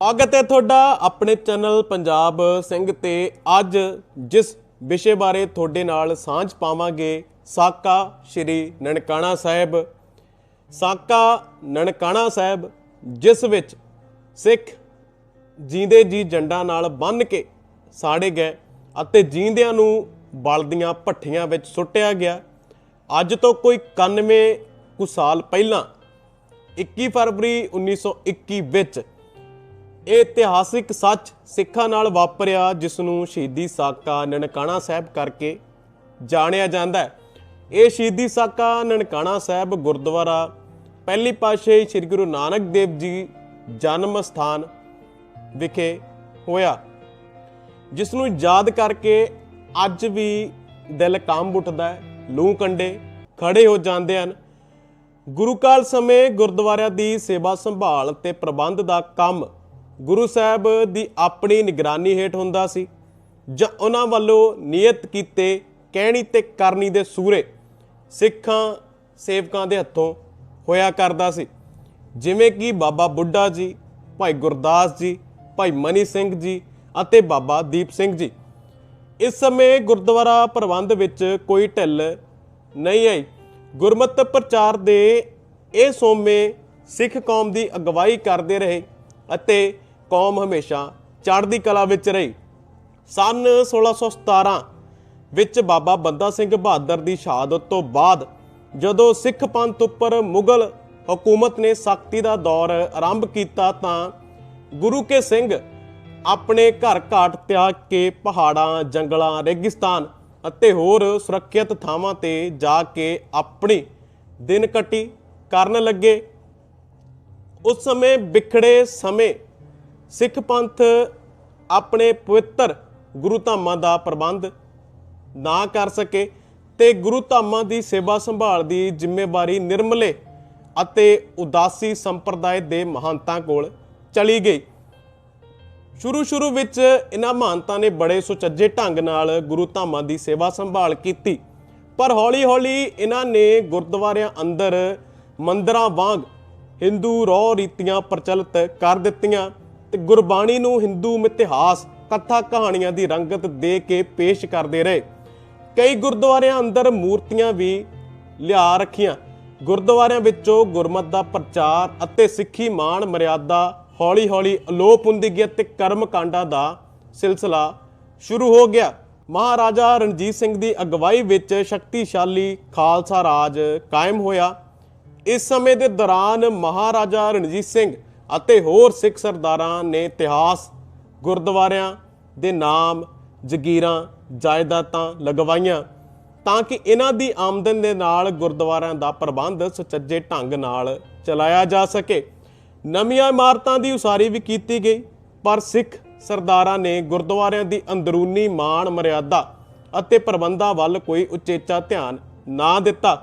ਸਵਾਗਤ ਹੈ ਤੁਹਾਡਾ ਆਪਣੇ ਚੈਨਲ ਪੰਜਾਬ ਸਿੰਘ ਤੇ ਅੱਜ ਜਿਸ ਵਿਸ਼ੇ ਬਾਰੇ ਤੁਹਾਡੇ ਨਾਲ ਸਾਂਝ ਪਾਵਾਂਗੇ, ਸਾਕਾ ਸ਼੍ਰੀ ਨਨਕਾਣਾ ਸਾਹਿਬ। ਸਾਕਾ ਨਨਕਾਣਾ ਸਾਹਿਬ, ਜਿਸ ਵਿੱਚ ਸਿੱਖ ਜੀਂਦੇ ਜੀ ਜੰਡਾਂ ਨਾਲ ਬੰਨ੍ਹ ਕੇ ਸਾੜੇ ਗਏ ਅਤੇ ਜੀਂਦਿਆਂ ਨੂੰ ਬਲਦੀਆਂ ਭੱਠੀਆਂ ਵਿੱਚ ਸੁੱਟਿਆ ਗਿਆ। ਅੱਜ ਤੋਂ ਕੋਈ 91 ਕੁ ਸਾਲ ਪਹਿਲਾਂ 21 ਫਰਵਰੀ 1921 ਵਿੱਚ ਇਹ ਇਤਿਹਾਸਿਕ ਸੱਚ ਸਿੱਖਾਂ ਨਾਲ ਵਾਪਰਿਆ ਜਿਸ ਨੂੰ ਸ਼ਹੀਦੀ ਸਾਕਾ ਨਨਕਾਣਾ ਸਾਹਿਬ ਕਰਕੇ ਜਾਣਿਆ ਜਾਂਦਾ ਹੈ। ਇਹ ਸ਼ਹੀਦੀ ਸਾਕਾ ਨਨਕਾਣਾ ਸਾਹਿਬ ਗੁਰਦੁਆਰਾ ਪਹਿਲੀ ਪਾਸੇ ਸ੍ਰੀ ਗੁਰੂ ਨਾਨਕ ਦੇਵ ਜੀ ਜਨਮ ਸਥਾਨ ਵਿਖੇ ਹੋਇਆ ਜਿਸ ਨੂੰ ਯਾਦ ਕਰਕੇ ਅੱਜ ਵੀ ਦਿਲ ਕੰਬ ਉੱਠਦਾ ਹੈ। ਲੂ ਕੰਡੇ ਖੜੇ ਹੋ ਜਾਂਦੇ ਹਨ। ਗੁਰੂ ਕਾਲ ਸਮੇਂ ਗੁਰਦੁਆਰਿਆਂ ਦੀ ਸੇਵਾ ਸੰਭਾਲ ਤੇ ਪ੍ਰਬੰਧ ਦਾ ਕੰਮ ਗੁਰੂ ਸਾਹਿਬ ਦੀ ਆਪਣੀ ਨਿਗਰਾਨੀ ਹੇਠ ਹੁੰਦਾ ਸੀ ਜਾਂ ਉਹਨਾਂ ਵੱਲੋਂ ਨਿਯਤ ਕੀਤੇ, ਕਹਿਣੀ ਤੇ ਕਰਨੀ ਦੇ ਸੂਰੇ ਸਿੱਖਾਂ, ਸੇਵਕਾਂ ਦੇ ਹੱਥੋਂ ਹੋਇਆ ਕਰਦਾ ਸੀ। ਜਿਵੇਂ ਕਿ ਬਾਬਾ ਬੁੱਢਾ ਜੀ, ਭਾਈ ਗੁਰਦਾਸ ਜੀ, ਭਾਈ ਮਨੀ ਸਿੰਘ ਜੀ ਅਤੇ ਬਾਬਾ ਦੀਪ ਸਿੰਘ ਜੀ। ਇਸ ਸਮੇਂ ਗੁਰਦੁਆਰਾ ਪ੍ਰਬੰਧ ਵਿੱਚ ਕੋਈ ਢਿੱਲ ਨਹੀਂ ਆਈ। ਗੁਰਮਤਿ ਪ੍ਰਚਾਰ ਦੇ ਇਹ ਸੋਮੇ ਸਿੱਖ ਕੌਮ ਦੀ ਅਗਵਾਈ ਕਰਦੇ ਰਹੇ ਅਤੇ ਕੌਮ ਹਮੇਸ਼ਾ ਚੜ੍ਹਦੀ ਕਲਾ ਵਿੱਚ ਰਹੀ। ਸਨ 1617 ਵਿੱਚ ਬਾਬਾ ਬੰਦਾ ਸਿੰਘ ਬਹਾਦਰ ਦੀ ਸ਼ਹਾਦਤ ਤੋਂ ਬਾਅਦ ਜਦੋਂ ਸਿੱਖ ਪੰਥ ਉੱਪਰ ਮੁਗਲ ਹਕੂਮਤ ਨੇ ਸਖਤੀ ਦਾ ਦੌਰ ਆਰੰਭ ਕੀਤਾ ਤਾਂ ਗੁਰੂ ਕੇ ਸਿੰਘ ਆਪਣੇ ਘਰ ਘਾਟ ਤਿਆਗ ਕੇ ਪਹਾੜਾਂ, ਜੰਗਲਾਂ, ਰੇਗਿਸਤਾਨ ਅਤੇ ਹੋਰ ਸੁਰੱਖਿਅਤ ਥਾਵਾਂ ਤੇ ਜਾ ਕੇ ਆਪਣੀ ਦਿਨ ਕਟੀ ਕਰਨ ਲੱਗੇ। ਉਸ ਸਮੇਂ ਵਿਖੜੇ ਸਮੇਂ ਸਿੱਖ ਪੰਥ ਆਪਣੇ ਪਵਿੱਤਰ ਗੁਰੂ ਧਾਮਾਂ ਦਾ ਪ੍ਰਬੰਧ ਨਾ ਕਰ ਸਕੇ ਤੇ ਗੁਰੂ ਧਾਮਾਂ ਦੀ ਸੇਵਾ ਸੰਭਾਲ ਦੀ ਜ਼ਿੰਮੇਵਾਰੀ ਨਿਰਮਲੇ ਅਤੇ ਉਦਾਸੀ ਸੰਪਰਦਾਇ ਦੇ ਮਹੰਤਾਂ ਕੋਲ ਚਲੀ ਗਈ। ਸ਼ੁਰੂ ਸ਼ੁਰੂ ਵਿੱਚ ਇਹਨਾਂ ਮਹੰਤਾਂ ਨੇ ਬੜੇ ਸੁਚੱਜੇ ਢੰਗ ਨਾਲ ਗੁਰੂ ਧਾਮਾਂ ਦੀ ਸੇਵਾ ਸੰਭਾਲ ਕੀਤੀ। ਪਰ ਹੌਲੀ-ਹੌਲੀ ਇਹਨਾਂ ਨੇ ਗੁਰਦੁਆਰਿਆਂ ਅੰਦਰ ਮੰਦਰਾਂ ਵਾਂਗ ਹਿੰਦੂ ਰੌ ਰੀਤੀਆਂ ਪ੍ਰਚਲਿਤ ਕਰ ਦਿੱਤੀਆਂ। ਤੇ ਗੁਰਬਾਣੀ ਨੂੰ ਹਿੰਦੂ ਮਿਥਿਹਾਸ, ਕਥਾ ਕਹਾਣੀਆਂ ਦੀ ਰੰਗਤ ਦੇ ਕੇ ਪੇਸ਼ ਕਰਦੇ ਰਹੇ। ਕਈ ਗੁਰਦੁਆਰਿਆਂ ਅੰਦਰ ਮੂਰਤੀਆਂ ਵੀ ਲਿਆ ਰੱਖੀਆਂ। ਗੁਰਦੁਆਰਿਆਂ ਵਿੱਚੋਂ ਗੁਰਮਤ ਦਾ ਪ੍ਰਚਾਰ ਅਤੇ ਸਿੱਖੀ ਮਾਣ ਮਰਿਆਦਾ ਹੌਲੀ-ਹੌਲੀ ਅਲੋਪ ਹੁੰਦੀ ਗਈ ਤੇ ਕਰਮ ਕਾਂਡਾਂ ਦਾ ਸਿਲਸਿਲਾ ਸ਼ੁਰੂ ਹੋ ਗਿਆ। ਮਹਾਰਾਜਾ ਰਣਜੀਤ ਸਿੰਘ ਦੀ ਅਗਵਾਈ ਵਿੱਚ ਸ਼ਕਤੀਸ਼ਾਲੀ ਖਾਲਸਾ ਰਾਜ ਕਾਇਮ ਹੋਇਆ। ਇਸ ਸਮੇਂ ਦੇ ਦੌਰਾਨ ਮਹਾਰਾਜਾ ਰਣਜੀਤ ਸਿੰਘ ਅਤੇ ਹੋਰ ਸਿੱਖ ਸਰਦਾਰਾਂ ਨੇ ਇਤਿਹਾਸ ਗੁਰਦੁਆਰਿਆਂ ਦੇ ਨਾਮ, ਜਗੀਰਾਂ, ਜਾਇਦਾਦਾਂ ਲਗਵਾਈਆਂ ਤਾਂ ਕਿ ਇਹਨਾਂ ਦੀ ਆਮਦਨ ਦੇ ਨਾਲ ਗੁਰਦੁਆਰਿਆਂ ਦਾ ਪ੍ਰਬੰਧ ਸੁਚੱਜੇ ਢੰਗ ਨਾਲ ਚਲਾਇਆ ਜਾ ਸਕੇ। ਨਵੀਆਂ ਇਮਾਰਤਾਂ ਦੀ ਉਸਾਰੀ ਵੀ ਕੀਤੀ ਗਈ, ਪਰ ਸਿੱਖ ਸਰਦਾਰਾਂ ਨੇ ਗੁਰਦੁਆਰਿਆਂ ਦੀ ਅੰਦਰੂਨੀ ਮਾਣ, ਮਰਿਆਦਾ ਅਤੇ ਪ੍ਰਬੰਧਾਂ ਵੱਲ ਕੋਈ ਉਚੇਚਾ ਧਿਆਨ ਨਾ ਦਿੱਤਾ।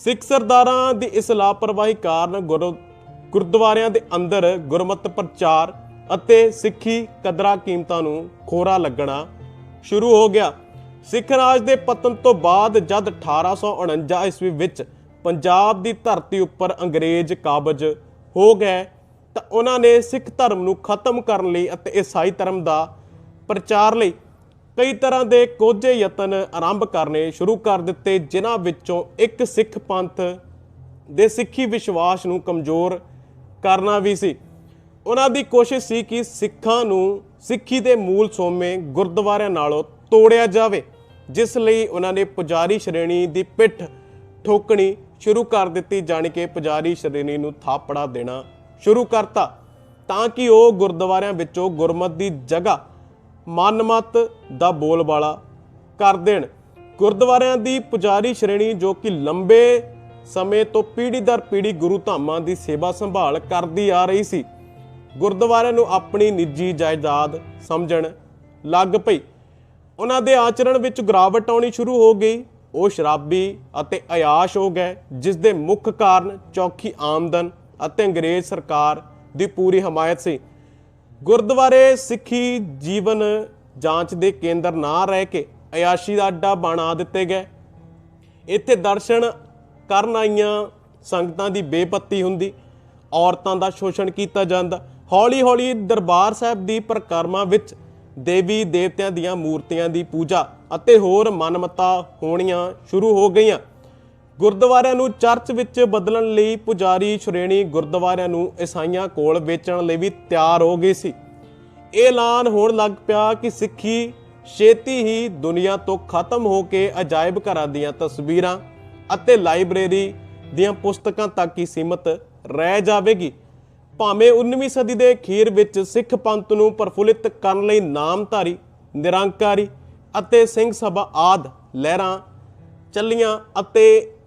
ਸਿੱਖ ਸਰਦਾਰਾਂ ਦੀ ਇਸ ਲਾਪਰਵਾਹੀ ਕਾਰਨ ਗੁਰੂ ਗੁਰਦੁਆਰਿਆਂ ਦੇ ਅੰਦਰ ਗੁਰਮਤ ਪ੍ਰਚਾਰ ਅਤੇ ਸਿੱਖੀ ਕਦਰਾਂ ਕੀਮਤਾਂ ਨੂੰ ਖੋਰਾ ਲੱਗਣਾ ਸ਼ੁਰੂ ਹੋ ਗਿਆ। ਸਿੱਖ ਰਾਜ ਦੇ ਪਤਨ ਤੋਂ ਬਾਅਦ ਜਦ 1849 ਈਸਵੀ ਵਿੱਚ ਪੰਜਾਬ ਦੀ ਧਰਤੀ ਉੱਪਰ ਅੰਗਰੇਜ਼ ਕਾਬਜ ਹੋ ਗਏ, ਤਾਂ ਉਹਨਾਂ ਨੇ ਸਿੱਖ ਧਰਮ ਨੂੰ ਖਤਮ ਕਰਨ ਲਈ ਅਤੇ ਈਸਾਈ ਧਰਮ ਦਾ ਪ੍ਰਚਾਰ ਲਈ ਕਈ ਤਰ੍ਹਾਂ ਦੇ ਕੋਝੇ ਯਤਨ ਆਰੰਭ ਕਰਨੇ ਸ਼ੁਰੂ ਕਰ ਦਿੱਤੇ, ਜਿਨ੍ਹਾਂ ਵਿੱਚੋਂ ਇੱਕ ਸਿੱਖ ਪੰਥ ਦੇ ਸਿੱਖੀ ਵਿਸ਼ਵਾਸ ਨੂੰ ਕਮਜ਼ੋਰ ਕਰਨਾ ਵੀ ਸੀ। ਉਹਨਾਂ ਦੀ ਕੋਸ਼ਿਸ਼ ਸੀ ਕਿ ਸਿੱਖਾਂ ਨੂੰ ਸਿੱਖੀ ਦੇ ਮੂਲ ਸੋਮੇ ਗੁਰਦੁਆਰਿਆਂ ਨਾਲੋਂ ਤੋੜਿਆ ਜਾਵੇ, ਜਿਸ ਲਈ ਉਹਨਾਂ ਨੇ ਪੁਜਾਰੀ ਸ਼੍ਰੇਣੀ ਦੀ ਪਿੱਠ ਠੋਕਣੀ ਸ਼ੁਰੂ ਕਰ ਦਿੱਤੀ, ਜਾਣੀ ਕਿ ਪੁਜਾਰੀ ਸ਼੍ਰੇਣੀ ਨੂੰ ਥਾਪੜਾ ਦੇਣਾ ਸ਼ੁਰੂ ਕਰਤਾ, ਤਾਂ ਕਿ ਉਹ ਗੁਰਦੁਆਰਿਆਂ ਵਿੱਚੋਂ ਗੁਰਮਤ ਦੀ ਜਗ੍ਹਾ ਮਨਮਤ ਦਾ ਬੋਲਬਾਲਾ ਕਰ ਦੇਣ। ਗੁਰਦੁਆਰਿਆਂ ਦੀ ਪੁਜਾਰੀ ਸ਼੍ਰੇਣੀ ਜੋ ਕਿ ਲੰਬੇ ਸਮੇਂ ਤੋਂ ਪੀੜੀ ਦਰ ਪੀੜ੍ਹੀ ਗੁਰੂ ਧਾਮਾਂ ਦੀ ਸੇਵਾ ਸੰਭਾਲ ਕਰਦੀ ਆ ਰਹੀ ਸੀ। ਗੁਰਦੁਆਰਿਆਂ ਨੂੰ ਆਪਣੀ ਨਿੱਜੀ ਜਾਇਦਾਦ ਸਮਝਣ ਲੱਗ ਪਈ। ਉਹਨਾਂ ਦੇ ਆਚਰਣ ਵਿੱਚ ਗਿਰਾਵਟ ਆਉਣੀ ਸ਼ੁਰੂ ਹੋ ਗਈ। ਉਹ ਸ਼ਰਾਬੀ ਅਤੇ ਅਯਾਸ਼ ਹੋ ਗਏ, ਜਿਸ ਦੇ ਮੁੱਖ ਕਾਰਨ ਚੌਖੀ ਆਮਦਨ ਅਤੇ ਅੰਗਰੇਜ਼ ਸਰਕਾਰ ਦੀ ਪੂਰੀ ਹਮਾਇਤ ਸੀ। ਗੁਰਦੁਆਰੇ ਸਿੱਖੀ ਜੀਵਨ ਜਾਂਚ ਦੇ ਕੇਂਦਰ ਨਾ ਰਹਿ ਕੇ ਅਯਾਸ਼ੀ ਦਾ ਅੱਡਾ ਬਣਾ ਦਿੱਤੇ ਗਏ। ਇੱਥੇ ਦਰਸ਼ਨ ਕਰਨ ਆਈਆਂ ਸੰਗਤਾਂ ਦੀ ਬੇਪੱਤੀ ਹੁੰਦੀ, ਔਰਤਾਂ ਦਾ ਸ਼ੋਸ਼ਣ ਕੀਤਾ ਜਾਂਦਾ। ਹੌਲੀ-ਹੌਲੀ ਦਰਬਾਰ ਸਾਹਿਬ ਦੀ ਪ੍ਰਕਰਮਾ ਵਿੱਚ ਦੇਵੀ ਦੇਵਤਿਆਂ ਦੀਆਂ ਮੂਰਤੀਆਂ ਦੀ ਪੂਜਾ ਅਤੇ ਹੋਰ ਮਨਮਤਾ ਹੋਣੀਆਂ ਸ਼ੁਰੂ ਹੋ ਗਈਆਂ। ਗੁਰਦੁਆਰਿਆਂ ਨੂੰ ਚਰਚ ਵਿੱਚ ਬਦਲਣ ਲਈ ਪੁਜਾਰੀ ਸ਼੍ਰੇਣੀ ਗੁਰਦੁਆਰਿਆਂ ਨੂੰ ਈਸਾਈਆਂ ਕੋਲ ਵੇਚਣ ਲਈ ਵੀ ਤਿਆਰ ਹੋ ਗਈ ਸੀ। ਇਹ ਐਲਾਨ ਹੋਣ ਲੱਗ ਪਿਆ ਕਿ ਸਿੱਖੀ ਛੇਤੀ ਹੀ ਦੁਨੀਆ ਤੋਂ ਖਤਮ ਹੋ ਕੇ ਅਜਾਇਬ ਘਰਾਂ ਦੀਆਂ ਤਸਵੀਰਾਂ ਅਤੇ ਲਾਇਬ੍ਰੇਰੀ ਦੀਆਂ ਪੁਸਤਕਾਂ ਤੱਕ ਹੀ ਸੀਮਤ ਰਹਿ ਜਾਵੇਗੀ। ਭਾਵੇਂ 19ਵੀਂ ਸਦੀ ਦੇ ਅਖੀਰ ਵਿੱਚ ਸਿੱਖ ਪੰਥ ਨੂੰ ਪ੍ਰਫੁੱਲਿਤ ਕਰਨ ਲਈ ਨਾਮਧਾਰੀ, ਨਿਰੰਕਾਰੀ ਅਤੇ ਸਿੰਘ ਸਭਾ ਆਦ ਲਹਿਰਾਂ ਚੱਲੀਆਂ ਅਤੇ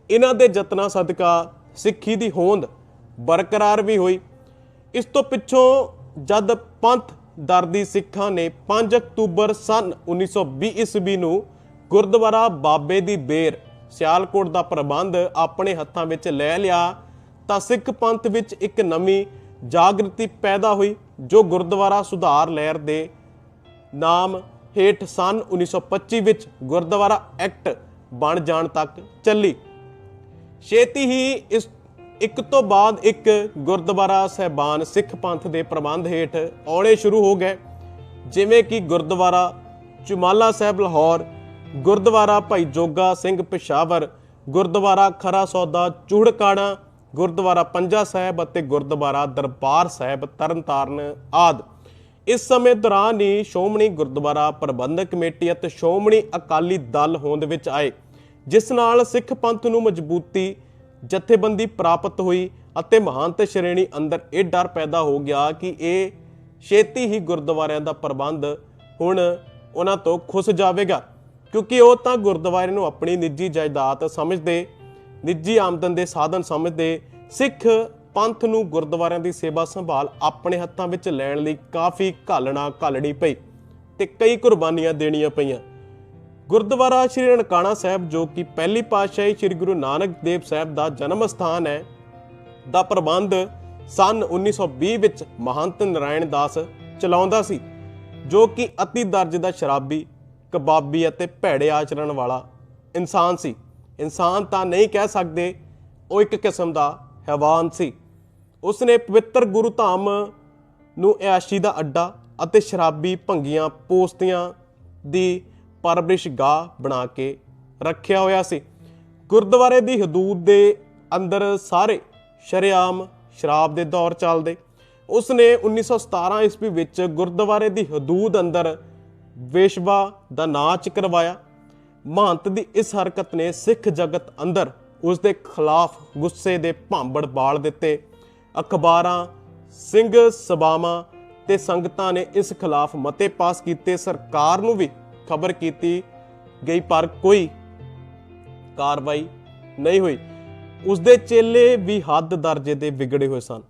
ਇਹਨਾਂ ਦੇ ਯਤਨਾਂ ਸਦਕਾ ਸਿੱਖੀ ਦੀ ਹੋਂਦ ਬਰਕਰਾਰ ਵੀ ਹੋਈ। ਇਸ ਤੋਂ ਪਿੱਛੋਂ ਜਦ ਪੰਥ ਦਰਦੀ ਸਿੱਖਾਂ ਨੇ 5 ਅਕਤੂਬਰ ਸਨ 1920 ਈਸਵੀ ਨੂੰ ਗੁਰਦੁਆਰਾ ਬਾਬੇ ਦੀ ਬੇਰ ਸਿਆਲਕੋਟ ਦਾ ਪ੍ਰਬੰਧ ਆਪਣੇ ਹੱਥਾਂ ਵਿੱਚ ਲੈ ਲਿਆ, ਤਾਂ ਸਿੱਖ ਪੰਥ ਵਿੱਚ ਇੱਕ ਨਵੀਂ ਜਾਗਰਤੀ ਪੈਦਾ ਹੋਈ, ਜੋ ਗੁਰਦੁਆਰਾ ਸੁਧਾਰ ਲਹਿਰ ਦੇ ਨਾਮ ਹੇਠ ਸਨ 1925 ਵਿੱਚ ਗੁਰਦੁਆਰਾ ਐਕਟ ਬਣ ਜਾਣ ਤੱਕ ਚੱਲੀ। ਛੇਤੀ ਹੀ ਇਸ, ਇੱਕ ਤੋਂ ਬਾਅਦ ਇੱਕ ਗੁਰਦੁਆਰਾ ਸਹਿਬਾਨ ਸਿੱਖ ਪੰਥ ਦੇ ਪ੍ਰਬੰਧ ਹੇਠ ਆਉਣੇ ਸ਼ੁਰੂ ਹੋ ਗਏ, ਜਿਵੇਂ ਕਿ ਗੁਰਦੁਆਰਾ ਚੁਮਾਲਾ ਸਾਹਿਬ ਲਾਹੌਰ ਗੁਰਦੁਆਰਾ ਭਾਈ ਜੋਗਾ ਸਿੰਘ ਪਿਸ਼ਾਵਰ, ਗੁਰਦੁਆਰਾ ਖਰਾ ਸੌਦਾ ਚੂੜਕਾਣਾ, ਗੁਰਦੁਆਰਾ ਪੰਜਾ ਸਾਹਿਬ ਅਤੇ ਗੁਰਦੁਆਰਾ ਦਰਬਾਰ ਸਾਹਿਬ ਤਰਨਤਾਰਨ ਆਦਿ। ਇਸ ਸਮੇਂ ਦੌਰਾਨ ਹੀ ਸ਼੍ਰੋਮਣੀ ਗੁਰਦੁਆਰਾ ਪ੍ਰਬੰਧਕ ਕਮੇਟੀ ਅਤੇ ਸ਼੍ਰੋਮਣੀ ਅਕਾਲੀ ਦਲ ਹੋਂਦ ਵਿੱਚ ਆਏ, ਜਿਸ ਨਾਲ ਸਿੱਖ ਪੰਥ ਨੂੰ ਮਜ਼ਬੂਤੀ, ਜਥੇਬੰਦੀ ਪ੍ਰਾਪਤ ਹੋਈ ਅਤੇ ਮਹੰਤ ਸ਼੍ਰੇਣੀ ਅੰਦਰ ਇਹ ਡਰ ਪੈਦਾ ਹੋ ਗਿਆ ਕਿ ਇਹ ਛੇਤੀ ਹੀ ਗੁਰਦੁਆਰਿਆਂ ਦਾ ਪ੍ਰਬੰਧ ਹੁਣ ਉਹਨਾਂ ਤੋਂ ਖੁੱਸ ਜਾਵੇਗਾ। ਕਿਉਂਕਿ ਉਹ ਤਾਂ ਗੁਰਦੁਆਰੇ ਨੂੰ ਆਪਣੀ ਨਿੱਜੀ ਜਾਇਦਾਦ ਸਮਝਦੇ, ਨਿੱਜੀ ਆਮਦਨ ਦੇ ਸਾਧਨ ਸਮਝਦੇ, ਸਿੱਖ ਪੰਥ ਨੂੰ ਗੁਰਦੁਆਰਿਆਂ ਦੀ ਸੇਵਾ ਸੰਭਾਲ ਆਪਣੇ ਹੱਥਾਂ ਵਿੱਚ ਲੈਣ ਲਈ ਕਾਫੀ ਘਾਲਣਾ ਘਾਲਣੀ ਪਈ ਤੇ ਕਈ ਕੁਰਬਾਨੀਆਂ ਦੇਣੀਆਂ ਪਈਆਂ। ਗੁਰਦੁਆਰਾ ਸ਼੍ਰੀ ਨਨਕਾਣਾ ਸਾਹਿਬ, ਜੋ ਕਿ ਪਹਿਲੀ ਪਾਤਸ਼ਾਹੀ ਸ਼੍ਰੀ ਗੁਰੂ ਨਾਨਕ ਦੇਵ ਸਾਹਿਬ ਦਾ ਜਨਮ ਸਥਾਨ ਹੈ, ਦਾ ਪ੍ਰਬੰਧ ਸਨ 1920 ਵਿੱਚ ਮਹੰਤ ਨਾਰਾਇਣ ਦਾਸ ਚਲਾਉਂਦਾ ਸੀ, ਜੋ ਕਿ ਅਤੀ ਦਰਜ ਦਾ ਸ਼ਰਾਬੀ ਕਬਾਬੀ ਅਤੇ ਭੈੜੇ ਆਚਰਣ ਵਾਲਾ ਇਨਸਾਨ ਸੀ। ਇਨਸਾਨ ਤਾਂ ਨਹੀਂ ਕਹਿ ਸਕਦੇ, ਉਹ ਇੱਕ ਕਿਸਮ ਦਾ ਹੈਵਾਨ ਸੀ। ਉਸਨੇ ਪਵਿੱਤਰ ਗੁਰੂ ਧਾਮ ਨੂੰ ਐਸ਼ੀ ਦਾ ਅੱਡਾ ਅਤੇ ਸ਼ਰਾਬੀ ਭੰਗੀਆਂ ਪੋਸਤੀਆਂ ਦੀ ਪਰਵਰਿਸ਼ ਗਾਹ ਬਣਾ ਕੇ ਰੱਖਿਆ ਹੋਇਆ ਸੀ। ਗੁਰਦੁਆਰੇ ਦੀ ਹਦੂਦ ਦੇ ਅੰਦਰ ਸਾਰੇ ਸ਼ਰੇਆਮ ਸ਼ਰਾਬ ਦੇ ਦੌਰ ਚੱਲਦੇ। ਉਸਨੇ 1917 ਈਸਵੀ ਵਿੱਚ ਗੁਰਦੁਆਰੇ ਦੀ ਹਦੂਦ ਅੰਦਰ ਵੇਸ਼ਵਾ ਦਾ ਨਾਚ ਕਰਵਾਇਆ। ਮਹੰਤ ਦੀ ਇਸ ਹਰਕਤ ਨੇ ਸਿੱਖ ਜਗਤ ਅੰਦਰ ਉਸ ਦੇ ਖਿਲਾਫ ਗੁੱਸੇ ਦੇ ਭਾਂਬੜ ਬਾਲ ਦਿੱਤੇ। ਅਖਬਾਰਾਂ, ਸਿੰਘ ਸਭਾਵਾਂ ਤੇ ਸੰਗਤਾਂ ਨੇ ਇਸ ਖਿਲਾਫ ਮਤੇ ਪਾਸ ਕੀਤੇ। ਸਰਕਾਰ ਨੂੰ ਵੀ ਖਬਰ ਕੀਤੀ ਗਈ, ਪਰ ਕੋਈ ਕਾਰਵਾਈ ਨਹੀਂ ਹੋਈ। ਉਸ ਦੇ ਚੇਲੇ ਵੀ ਹੱਦ ਦਰਜੇ ਦੇ ਵਿਗੜੇ ਹੋਏ ਸਨ।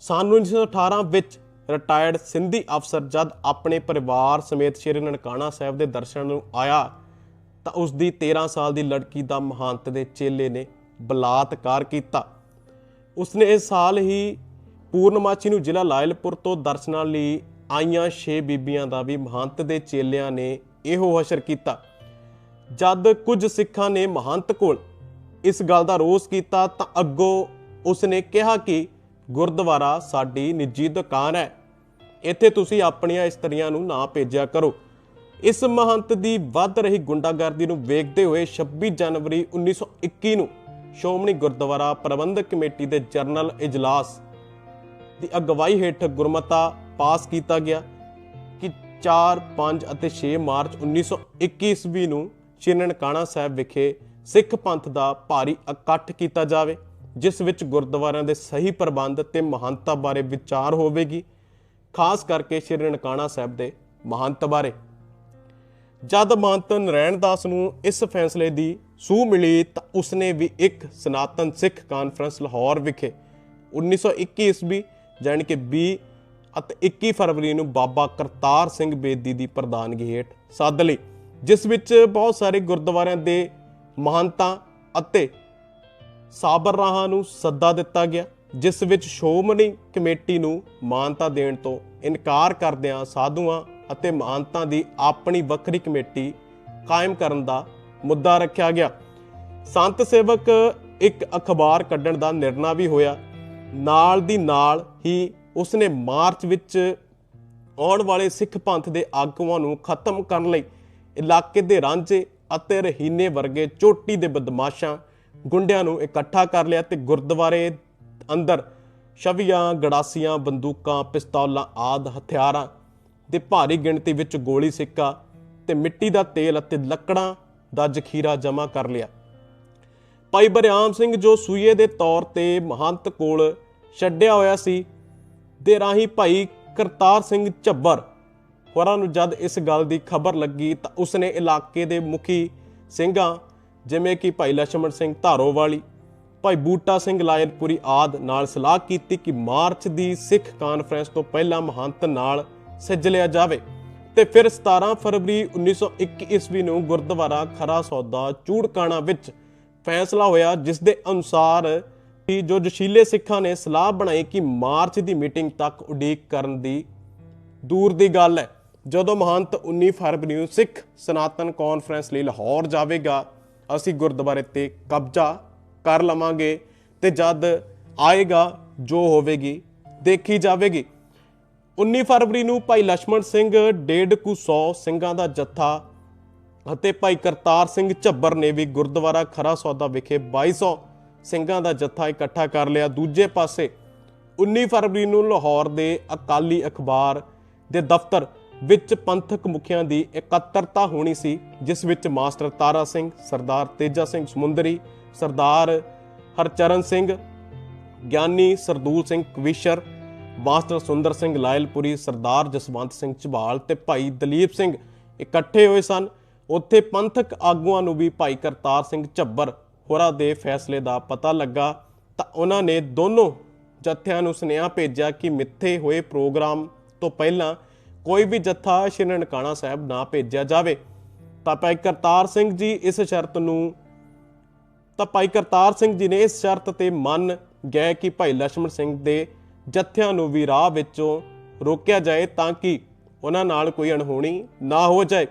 ਸਨ 1918 ਵਿੱਚ ਰਿਟਾਇਰਡ ਸਿੰਧੀ ਅਫਸਰ ਜਦ ਆਪਣੇ ਪਰਿਵਾਰ ਸਮੇਤ ਸ਼੍ਰੀ ਨਨਕਾਣਾ ਸਾਹਿਬ ਦੇ ਦਰਸ਼ਨ ਨੂੰ ਆਇਆ, ਤਾਂ ਉਸ ਦੀ 13 ਸਾਲ ਦੀ ਲੜਕੀ ਦਾ ਮਹੰਤ ਦੇ ਚੇਲੇ ਨੇ ਬਲਾਤਕਾਰ ਕੀਤਾ। ਉਸਨੇ ਇਸ ਸਾਲ ਹੀ ਪੂਰਨਮਾਚੀ ਨੂੰ ਜ਼ਿਲ੍ਹਾ ਲਾਇਲਪੁਰ ਤੋਂ ਦਰਸ਼ਨਾਂ ਲਈ ਆਈਆਂ 6 ਬੀਬੀਆਂ ਦਾ ਵੀ ਮਹੰਤ ਦੇ ਚੇਲਿਆਂ ਨੇ ਇਹੋ ਹਸ਼ਰ ਕੀਤਾ। ਜਦ ਕੁਝ ਸਿੱਖਾਂ ਨੇ ਮਹੰਤ ਕੋਲ ਇਸ ਗੱਲ ਦਾ ਰੋਸ ਕੀਤਾ, ਤਾਂ ਅੱਗੋਂ ਉਸਨੇ ਕਿਹਾ ਕਿ ਗੁਰਦੁਆਰਾ ਸਾਡੀ ਨਿੱਜੀ ਦੁਕਾਨ ਹੈ। ਇੱਥੇ ਤੁਸੀਂ ਆਪਣੀਆਂ ਇਸਤਰੀਆਂ ਨੂੰ ਨਾ ਭੇਜਿਆ ਕਰੋ। ਇਸ ਮਹੰਤ ਦੀ ਵੱਧ ਰਹੀ ਗੁੰਡਾਗਰਦੀ ਨੂੰ ਵੇਖਦੇ ਹੋਏ 26 ਜਨਵਰੀ 1921 ਨੂੰ ਸ਼੍ਰੋਮਣੀ ਗੁਰਦੁਆਰਾ ਪ੍ਰਬੰਧਕ ਕਮੇਟੀ ਦੇ ਜਰਨਲ ਇਜਲਾਸ ਦੀ ਅਗਵਾਈ ਹੇਠ ਗੁਰਮਤਾ ਪਾਸ ਕੀਤਾ ਗਿਆ ਕਿ 4, 5 ਅਤੇ 6 ਮਾਰਚ 1921 ਈਸਵੀ ਨੂੰ ਸ਼੍ਰੀ ਨਨਕਾਣਾ ਸਾਹਿਬ ਵਿਖੇ ਸਿੱਖ ਪੰਥ ਦਾ ਭਾਰੀ ਇਕੱਠ ਕੀਤਾ ਜਾਵੇ। ਜਿਸ ਵਿੱਚ ਗੁਰਦੁਆਰਿਆਂ ਦੇ ਸਹੀ ਪ੍ਰਬੰਧ ਤੇ ਮਹੰਤਾ ਬਾਰੇ ਵਿਚਾਰ ਹੋਵੇਗੀ, ਖਾਸ ਕਰਕੇ ਸ਼੍ਰੀ ਨਨਕਾਣਾ ਸਾਹਿਬ ਦੇ ਮਹੰਤ ਬਾਰੇ। ਜਦ ਮਹੰਤ ਨਰੈਣ ਦਾਸ ਨੂੰ ਇਸ ਫੈਸਲੇ ਦੀ ਸੂਹ ਮਿਲੀ ਤਾਂ ਉਸਨੇ ਵੀ ਇੱਕ ਸਨਾਤਨ ਸਿੱਖ ਕਾਨਫਰੰਸ ਲਾਹੌਰ ਵਿਖੇ 1921 ਈਸਵੀ, ਜਾਣੀ ਕਿ 20 ਅਤੇ 21 ਫਰਵਰੀ ਨੂੰ ਬਾਬਾ ਕਰਤਾਰ ਸਿੰਘ ਬੇਦੀ ਦੀ ਪ੍ਰਧਾਨਗੀ ਹੇਠ ਸੱਦ ਲਈ, ਜਿਸ ਵਿੱਚ ਬਹੁਤ ਸਾਰੇ ਗੁਰਦੁਆਰਿਆਂ ਦੇ ਮਹੰਤਾਂ ਅਤੇ ਸਾਬਰ ਰਾਹਾਂ ਨੂੰ ਸੱਦਾ ਦਿੱਤਾ ਗਿਆ, ਜਿਸ ਵਿੱਚ ਸ਼੍ਰੋਮਣੀ ਕਮੇਟੀ ਨੂੰ ਮਾਨਤਾ ਦੇਣ ਤੋਂ ਇਨਕਾਰ ਕਰਦਿਆਂ ਸਾਧੂਆਂ ਅਤੇ ਮਹੰਤਾਂ ਦੀ ਆਪਣੀ ਵੱਖਰੀ ਕਮੇਟੀ ਕਾਇਮ ਕਰਨ ਦਾ ਮੁੱਦਾ ਰੱਖਿਆ ਗਿਆ। ਸੰਤ ਸੇਵਕ ਇੱਕ ਅਖਬਾਰ ਕੱਢਣ ਦਾ ਨਿਰਣਾ ਵੀ ਹੋਇਆ। ਨਾਲ ਦੀ ਨਾਲ ਹੀ ਉਸਨੇ ਮਾਰਚ ਵਿੱਚ ਆਉਣ ਵਾਲੇ ਸਿੱਖ ਪੰਥ ਦੇ ਆਗੂਆਂ ਨੂੰ ਖਤਮ ਕਰਨ ਲਈ ਇਲਾਕੇ ਦੇ ਰਾਂਝੇ ਅਤੇ ਰਹੀਨੇ ਵਰਗੇ ਚੋਟੀ ਦੇ ਬਦਮਾਸ਼ਾਂ ਗੁੰਡਿਆਂ ਨੂੰ ਇਕੱਠਾ ਕਰ ਲਿਆ ਤੇ ਗੁਰਦੁਆਰੇ ਅੰਦਰ ਛਵੀਆਂ, ਗੜਾਸੀਆਂ, ਬੰਦੂਕਾਂ, ਪਿਸਤੌਲਾਂ ਆਦ ਹਥਿਆਰਾਂ ਦੇ ਭਾਰੀ ਗਿਣਤੀ ਵਿੱਚ ਗੋਲੀ ਸਿੱਕਾ ਤੇ ਮਿੱਟੀ ਦਾ ਤੇਲ ਅਤੇ ਲੱਕੜਾਂ ਦਾ ਜ਼ਖੀਰਾ ਜਮ੍ਹਾਂ ਕਰ ਲਿਆ। ਭਾਈ ਬਰਿਆਮ ਸਿੰਘ ਜੋ ਸੂਏ ਦੇ ਤੌਰ ਤੇ ਮਹੰਤ ਕੋਲ ਛੱਡਿਆ ਹੋਇਆ ਸੀ, ਦੇ ਰਾਹੀਂ ਭਾਈ ਕਰਤਾਰ ਸਿੰਘ ਝੱਬਰ ਹੋਰਾਂ ਨੂੰ ਜਦ ਇਸ ਗੱਲ ਦੀ ਖਬਰ ਲੱਗੀ ਤਾਂ ਉਸਨੇ ਇਲਾਕੇ ਦੇ ਮੁਖੀ ਸਿੰਘਾਂ ਜਿਵੇਂ ਕਿ ਭਾਈ ਲਛਮਣ ਸਿੰਘ ਧਾਰੋਵਾਲੀ, ਭਾਈ ਬੂਟਾ ਸਿੰਘ ਲਾਇਨਪੁਰੀ ਆਦ ਨਾਲ ਸਲਾਹ ਕੀਤੀ ਕਿ ਮਾਰਚ ਦੀ ਸਿੱਖ ਕਾਨਫਰੰਸ ਤੋਂ ਪਹਿਲਾਂ ਮਹੰਤ ਨਾਲ ਸਿੱਜ ਲਿਆ ਜਾਵੇ ਤੇ ਫਿਰ 17 ਫਰਵਰੀ 1921 ਈਸਵੀ ਨੂੰ ਗੁਰਦੁਆਰਾ ਖਰਾ ਸੌਦਾ ਚੂੜਕਾਣਾ ਵਿੱਚ ਫੈਸਲਾ ਹੋਇਆ, ਜਿਸ ਦੇ ਅਨੁਸਾਰ ਕਿ ਜੋ ਜਸ਼ੀਲੇ ਸਿੱਖਾਂ ਨੇ ਸਲਾਹ ਬਣਾਈ ਕਿ ਮਾਰਚ ਦੀ ਮੀਟਿੰਗ ਤੱਕ ਉਡੀਕ ਕਰਨ ਦੀ ਦੂਰ ਦੀ ਗੱਲ ਹੈ। ਜਦੋਂ ਮਹੰਤ 19 ਫਰਵਰੀ ਨੂੰ ਸਿੱਖ ਸਨਾਤਨ ਕਾਨਫਰੰਸ ਲਈ ਲਾਹੌਰ ਜਾਵੇਗਾ ਅਸੀਂ ਗੁਰਦੁਆਰੇ ਤੇ ਕਬਜ਼ਾ ਕਰ ਲਵਾਂਗੇ ਤੇ ਜਦ ਆਏਗਾ, ਜੋ ਹੋਵੇਗੀ, ਦੇਖੀ ਜਾਵੇਗੀ। 19 ਫਰਵਰੀ ਨੂੰ ਭਾਈ ਲక్ష్మణ ਸਿੰਘ ਡੇਢ ਕੁ 100 ਸਿੰਘਾਂ ਦਾ ਜੱਥਾ ਅਤੇ ਭਾਈ ਕਰਤਾਰ ਸਿੰਘ ਝੱਬਰ ਨੇ ਵੀ ਗੁਰਦੁਆਰਾ ਖਰਾ ਸੌਦਾ ਵਿਖੇ 2200 ਸਿੰਘਾਂ ਦਾ ਜੱਥਾ ਇਕੱਠਾ ਕਰ ਲਿਆ। ਦੂਜੇ ਪਾਸੇ 19 ਫਰਵਰੀ ਨੂੰ ਲਾਹੌਰ ਦੇ ਅਕਾਲੀ ਅਖਬਾਰ ਦੇ ਦਫ਼ਤਰ ਵਿੱਚ ਪੰਥਕ ਮੁਖੀਆਂ ਦੀ ਇਕੱਤਰਤਾ ਹੋਣੀ ਸੀ, ਜਿਸ ਵਿੱਚ ਮਾਸਟਰ ਤਾਰਾ ਸਿੰਘ, ਸਰਦਾਰ ਤੇਜਾ ਸਿੰਘ ਸਮੁੰਦਰੀ, ਸਰਦਾਰ ਹਰਚਰਨ ਸਿੰਘ, ਗਿਆਨੀ ਸਰਦੂਲ ਸਿੰਘ ਕਵੀਸ਼ਰ, ਮਾਸਟਰ ਸੁੰਦਰ ਸਿੰਘ ਲਾਇਲਪੁਰੀ, ਸਰਦਾਰ ਜਸਵੰਤ ਸਿੰਘ ਝਬਾਲ ਤੇ ਭਾਈ ਦਲੀਪ ਸਿੰਘ ਇਕੱਠੇ ਹੋਏ ਸਨ। ਉੱਥੇ ਪੰਥਕ ਆਗੂਆਂ ਨੂੰ ਵੀ ਭਾਈ ਕਰਤਾਰ ਸਿੰਘ ਝੱਬਰ ਹੋਰਾਂ ਦੇ ਫੈਸਲੇ ਦਾ ਪਤਾ ਲੱਗਾ ਤਾਂ ਉਹਨਾਂ ਨੇ ਦੋਨੋਂ ਜੱਥਿਆਂ ਨੂੰ ਸੁਨੇਹਾ ਭੇਜਿਆ ਕਿ ਮਿੱਥੇ ਹੋਏ ਪ੍ਰੋਗਰਾਮ ਤੋਂ ਪਹਿਲਾਂ ਕੋਈ ਵੀ ਜੱਥਾ ਸ਼੍ਰੀ ਨਨਕਾਣਾ ਸਾਹਿਬ ਨਾ ਭੇਜਿਆ ਜਾਵੇ, ਤਾਂ ਭਾਈ ਕਰਤਾਰ ਸਿੰਘ ਜੀ ਇਸ ਸ਼ਰਤ ਨੂੰ, ਤਾਂ ਭਾਈ ਕਰਤਾਰ ਸਿੰਘ ਜੀ ਨੇ ਇਸ ਸ਼ਰਤ ਤੇ ਮੰਨ ਗਏ ਕਿ ਭਾਈ ਲక్ష్ਮਣ ਸਿੰਘ ਦੇ ਜੱਥਿਆਂ ਨੂੰ ਵੀ ਰਾਹ ਵਿੱਚੋਂ ਰੋਕਿਆ ਜਾਏ ਤਾਂ ਕਿ ਉਹਨਾਂ ਨਾਲ ਕੋਈ ਅਣਹੋਣੀ ਨਾ ਹੋ ਜਾਏ।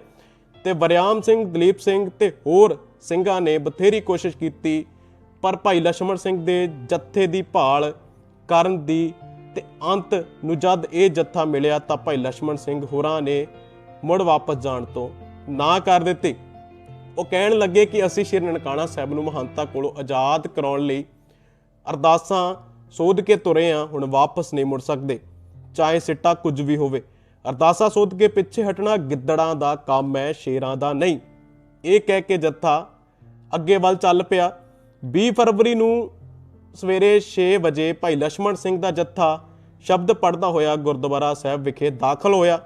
ਤੇ ਵਰਿਆਮ ਸਿੰਘ, ਦਲੀਪ ਸਿੰਘ ਤੇ ਹੋਰ ਸਿੰਘਾਂ ਨੇ ਬਥੇਰੀ ਕੋਸ਼ਿਸ਼ ਕੀਤੀ, ਪਰ ਭਾਈ ਲక్ష్ਮਣ ਸਿੰਘ ਦੇ ਜੱਥੇ ਦੀ ਭਾਲ ਕਰਨ ਦੀ ਤੇ ਅੰਤ ਨੂੰ ਜਦ ਇਹ ਜੱਥਾ ਮਿਲਿਆ ਤਾਂ ਭਾਈ ਲక్ష్మణ ਸਿੰਘ ਹੋਰਾਂ ਨੇ ਮੁੜ ਵਾਪਸ ਜਾਣ ਤੋਂ ਨਾ ਕਰ ਦਿੱਤੀ। ਉਹ ਕਹਿਣ ਲੱਗੇ ਕਿ ਅਸੀਂ ਸ਼੍ਰੀ ਨਨਕਾਣਾ ਸਾਹਿਬ ਨੂੰ ਮਹੰਤਾ ਕੋਲੋਂ ਆਜ਼ਾਦ ਕਰਾਉਣ ਲਈ ਅਰਦਾਸਾਂ ਸੋਧ ਕੇ ਤੁਰੇ ਆ, ਹੁਣ ਵਾਪਸ ਨਹੀਂ ਮੁੜ ਸਕਦੇ। ਚਾਹੇ ਸਿੱਟਾ ਕੁਝ ਵੀ ਹੋਵੇ, ਅਰਦਾਸਾਂ ਸੋਧ ਕੇ ਪਿੱਛੇ ਹਟਣਾ ਗਿੱਦੜਾਂ ਦਾ ਕੰਮ ਹੈ, ਸ਼ੇਰਾਂ ਦਾ ਨਹੀਂ। ਇਹ ਕਹਿ ਕੇ ਜੱਥਾ ਅੱਗੇ ਵੱਲ ਚੱਲ ਪਿਆ। 20 ਫਰਵਰੀ ਨੂੰ ਸਵੇਰੇ 6 ਵਜੇ ਭਾਈ ਲక్ష్మణ ਸਿੰਘ ਦਾ ਜੱਥਾ ਸ਼ਬਦ ਪੜਦਾ ਹੋਇਆ ਗੁਰਦੁਆਰਾ ਸਾਹਿਬ ਵਿਖੇ ਦਾਖਲ ਹੋਇਆ।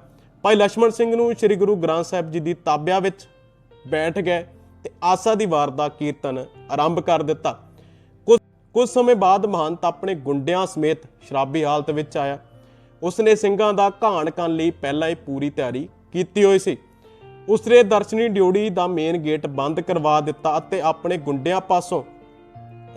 ਭਾਈ ਲక్ష్మణ ਸਿੰਘ ਨੂੰ ਸ੍ਰੀ ਗੁਰੂ ਗ੍ਰੰਥ ਸਾਹਿਬ ਜੀ ਦੀ ਤਾਬਿਆ ਵਿੱਚ ਬੈਠ ਗਏ ਤੇ ਆਸਾ ਦੀ ਵਾਰ ਦਾ ਕੀਰਤਨ ਆਰੰਭ ਕਰ ਦਿੱਤਾ। ਕੁਝ ਸਮੇਂ ਬਾਅਦ ਮਹੰਤ ਆਪਣੇ ਗੁੰਡਿਆਂ ਸਮੇਤ ਸ਼ਰਾਬੀ ਹਾਲਤ ਵਿੱਚ ਆਇਆ। ਉਸਨੇ ਸਿੰਘਾਂ ਦਾ ਘਾਣ ਕਰਨ ਲਈ ਪਹਿਲਾਂ ਹੀ ਪੂਰੀ ਤਿਆਰੀ ਕੀਤੀ ਹੋਈ ਸੀ। ਉਸਨੇ ਦਰਸ਼ਨੀ ਡਿਊੜੀ ਦਾ ਮੇਨ ਗੇਟ ਬੰਦ ਕਰਵਾ ਦਿੱਤਾ ਅਤੇ ਆਪਣੇ ਗੁੰਡਿਆਂ ਪਾਸੋਂ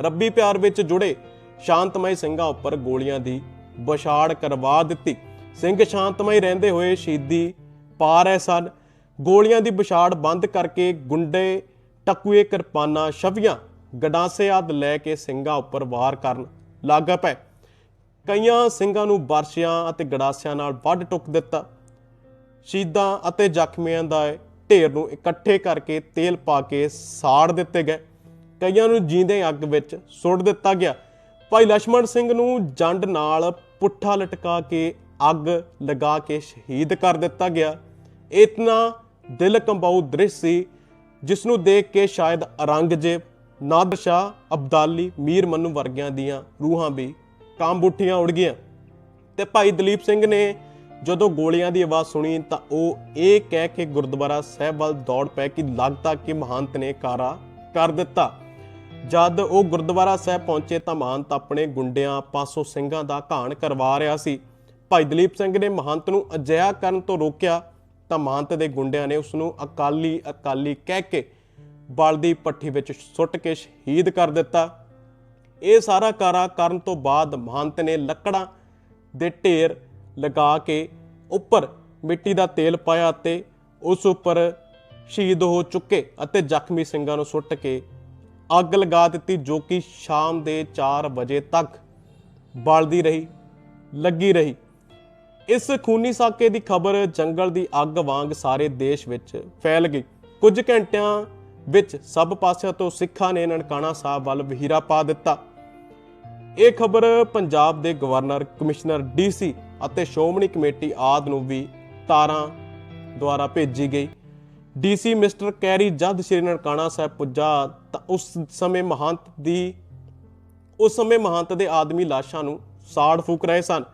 ਰੱਬੀ ਪਿਆਰ ਵਿੱਚ ਜੁੜੇ ਸ਼ਾਂਤਮਈ ਸਿੰਘਾਂ ਉੱਪਰ ਗੋਲੀਆਂ ਦੀ ਬਛਾੜ ਕਰਵਾ ਦਿੱਤੀ। ਸਿੰਘ ਸ਼ਾਂਤਮਈ ਰਹਿੰਦੇ ਹੋਏ ਸ਼ਹੀਦੀ ਪਾ ਰਹੇ ਸਨ। ਗੋਲੀਆਂ ਦੀ ਬਛਾੜ ਬੰਦ ਕਰਕੇ ਗੁੰਡੇ, ਟਕੂਏ, ਕਿਰਪਾਨਾਂ, ਛਵੀਆਂ, ਗਡਾਸੇ ਆਦ ਲੈ ਕੇ ਸਿੰਘਾਂ ਉੱਪਰ ਵਾਰ ਕਰਨ ਲੱਗ ਪਏ ਕਈਆਂ ਸਿੰਘਾਂ ਨੂੰ ਵਰਸ਼ਿਆਂ ਅਤੇ ਗੜਾਸਿਆਂ ਨਾਲ ਵੱਢ ਟੁੱਕ ਦਿੱਤਾ। ਸ਼ਹੀਦਾਂ ਅਤੇ ਜ਼ਖਮੀਆਂ ਦਾ ਢੇਰ ਨੂੰ ਇਕੱਠੇ ਕਰਕੇ ਤੇਲ ਪਾ ਕੇ ਸਾੜ ਦਿੱਤੇ ਗਏ। ਕਈਆਂ ਨੂੰ ਜੀਂਦੇ ਅੱਗ ਵਿੱਚ ਸੁੱਟ ਦਿੱਤਾ ਗਿਆ। ਭਾਈ ਲక్ష్మణ ਸਿੰਘ ਨੂੰ ਜੰਡ ਨਾਲ ਪੁੱਠਾ ਲਟਕਾ ਕੇ ਅੱਗ ਲਗਾ ਕੇ ਸ਼ਹੀਦ ਕਰ ਦਿੱਤਾ ਗਿਆ। ਇਤਨਾ ਦਿਲ ਕੰਬਾਉ ਦ੍ਰਿਸ਼ ਸੀ ਜਿਸ ਨੂੰ ਦੇਖ ਕੇ ਸ਼ਾਇਦ ਔਰੰਗਜ਼ੇਬ, ਨਾਦਰ ਸ਼ਾਹ, ਅਬਦਾਲੀ, ਮੀਰ ਮੰਨੂ ਵਰਗਿਆਂ ਦੀਆਂ ਰੂਹਾਂ ਵੀ ਕਾਂਬੂਠੀਆਂ ਉੜ ਗਈਆਂ। ਤੇ ਭਾਈ ਦਲੀਪ ਸਿੰਘ ਨੇ ਜਦੋਂ ਗੋਲੀਆਂ ਦੀ ਆਵਾਜ਼ ਸੁਣੀ ਤਾਂ ਉਹ ਇਹ ਕਹਿ ਕੇ ਗੁਰਦੁਆਰਾ ਸਾਹਿਬ ਵੱਲ ਦੌੜ ਪਏ ਕਿ ਲੱਗਦਾ ਕਿ ਮਹੰਤ ਨੇ ਕਾਰਾ ਕਰ ਦਿੱਤਾ। ਜਦ ਉਹ ਗੁਰਦੁਆਰਾ ਸਾਹਿਬ ਪਹੁੰਚੇ ਤਾਂ ਮਹੰਤ ਆਪਣੇ ਗੁੰਡਿਆਂ, ਪਾਸੋਂ ਸਿੰਘਾਂ ਦਾ ਘਾਣ ਕਰਵਾ ਰਿਹਾ ਸੀ। ਭਾਈ ਦਲੀਪ ਸਿੰਘ ਨੇ ਮਹੰਤ ਨੂੰ ਅਜਿਹਾ ਕਰਨ ਤੋਂ ਰੋਕਿਆ ਤਾਂ ਮਹੰਤ ਦੇ ਗੁੰਡਿਆਂ ਨੇ ਉਸ ਨੂੰ ਅਕਾਲੀ ਅਕਾਲੀ ਕਹਿ ਕੇ ਬਲਦੀ ਪੱਠੀ ਵਿੱਚ ਸੁੱਟ ਕੇ ਸ਼ਹੀਦ ਕਰ ਦਿੱਤਾ। ਇਹ ਸਾਰਾ ਕਾਰਾ ਕਰਨ ਤੋਂ ਬਾਅਦ ਮਹੰਤ ਨੇ ਲੱਕੜਾਂ ਦੇ ਢੇਰ ਲਗਾ ਕੇ ਉੱਪਰ ਮਿੱਟੀ ਦਾ ਤੇਲ ਪਾਇਆ ਤੇ ਉਸ ਉੱਪਰ ਸ਼ਹੀਦ ਹੋ ਚੁੱਕੇ ਅਤੇ ਜ਼ਖਮੀ ਸਿੰਘਾਂ ਨੂੰ ਸੁੱਟ ਕੇ ਅੱਗ ਲਗਾ ਦਿੱਤੀ ਜੋ ਕਿ ਸ਼ਾਮ ਦੇ 4 ਵਜੇ ਤੱਕ ਬਲਦੀ ਰਹੀ, ਲੱਗੀ ਰਹੀ। ਇਸ ਖੂਨੀ ਸਾਕੇ ਦੀ ਖਬਰ ਜੰਗਲ ਦੀ ਅੱਗ ਵਾਂਗ ਸਾਰੇ ਦੇਸ਼ ਵਿੱਚ ਫੈਲ ਗਈ। ਕੁਝ ਘੰਟਿਆਂ ਵਿੱਚ ਸਭ ਪਾਸਿਆਂ ਤੋਂ ਸਿੱਖਾਂ ਨੇ ਨਨਕਾਣਾ ਸਾਹਿਬ ਵੱਲ ਵਹੀਰਾ ਪਾ ਦਿੱਤਾ। ਇਹ ਖਬਰ ਪੰਜਾਬ ਦੇ ਗਵਰਨਰ, ਕਮਿਸ਼ਨਰ ਡੀਸੀ ਅਤੇ ਸ਼੍ਰੋਮਣੀ ਕਮੇਟੀ ਆਦ ਨੂੰ ਵੀ ਤਾਰਾਂ ਦੁਆਰਾ ਭੇਜੀ ਗਈ। ਡੀਸੀ ਮਿਸਟਰ ਕੈਰੀ ਜਦ ਸ਼੍ਰੀ ਨਨਕਾਣਾ ਸਾਹਿਬ ਪੁੱਜਾ ਤਾਂ ਉਸ ਸਮੇਂ ਮਹੰਤ ਦੀ, ਉਸ ਸਮੇਂ ਮਹੰਤ ਦੇ ਆਦਮੀ ਲਾਸ਼ਾਂ ਨੂੰ ਸਾੜ ਫੂਕ ਰਹੇ ਸਨ,